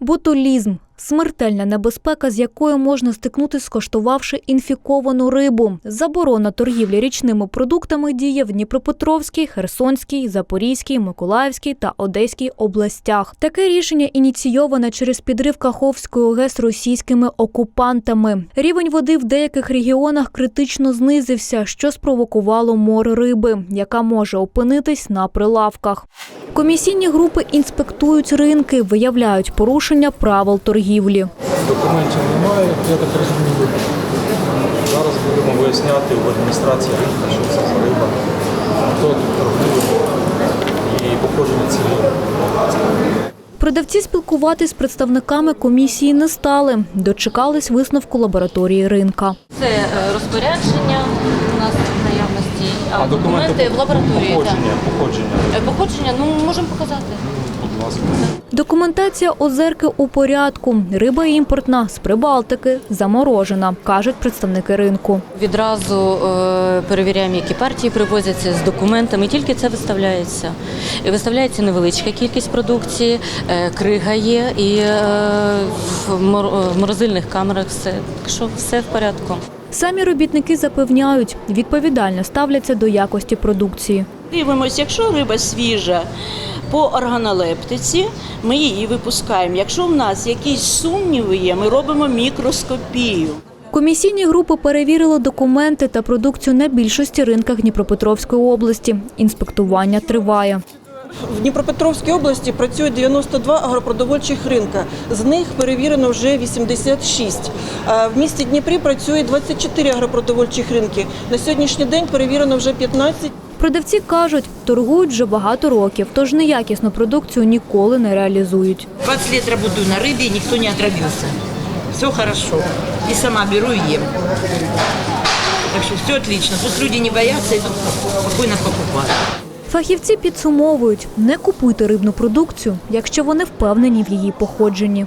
Ботулізм смертельна небезпека, з якою можна стикнути, скоштувавши інфіковану рибу. Заборона торгівлі річними продуктами діє в Дніпропетровській, Херсонській, Запорізькій, Миколаївській та Одеській областях. Таке рішення ініційоване через підрив Каховської ОГЕС російськими окупантами. Рівень води в деяких регіонах критично знизився, що спровокувало мор риби, яка може опинитись на прилавках. Комісійні групи інспектують ринки, виявляють порушення правил торгівлі. Документів немає, я так розумію. Зараз будемо виясняти в адміністрації ринку, що це за риба, хто тут торгує і походження цієї. Продавці спілкуватись з представниками комісії не стали. Дочекались висновку лабораторії ринка. Це е, розпорядження у нас в наявності, а, А документи, документи в лабораторії. так. походження, походження, Е, Походження, ну можемо показати. Будь ласка. Документація озерки у порядку. Риба імпортна з Прибалтики, заморожена, кажуть представники ринку. Відразу е, перевіряємо, які партії привозяться з документами. Тільки це виставляється. Виставляється невеличка кількість продукції, е, крига є і е, в мор- в морозильних камерах все. Так що все в порядку. Самі робітники запевняють, відповідально ставляться до якості продукції. Дивимось, якщо риба свіжа по органолептиці, ми її випускаємо. Якщо в нас якісь сумніви є, ми робимо мікроскопію. Комісійні групи перевірили документи та продукцію на більшості ринках Дніпропетровської області. Інспектування триває. В Дніпропетровській області працює 92 агропродовольчих ринка. З них перевірено вже 86. В місті Дніпрі працює 24 агропродовольчих ринки. На сьогоднішній день перевірено вже 15. Продавці кажуть, торгують вже багато років, тож неякісну продукцію ніколи не реалізують. 20 лет работаю на рыбе, и никто не отравился. Все хорошо. И сама беру и ем. Так что все отлично. Пусть люди не боятся, идут спокойно покупают. Фахівці підсумовують, не купуйте рибну продукцію, якщо вони впевнені в її походженні.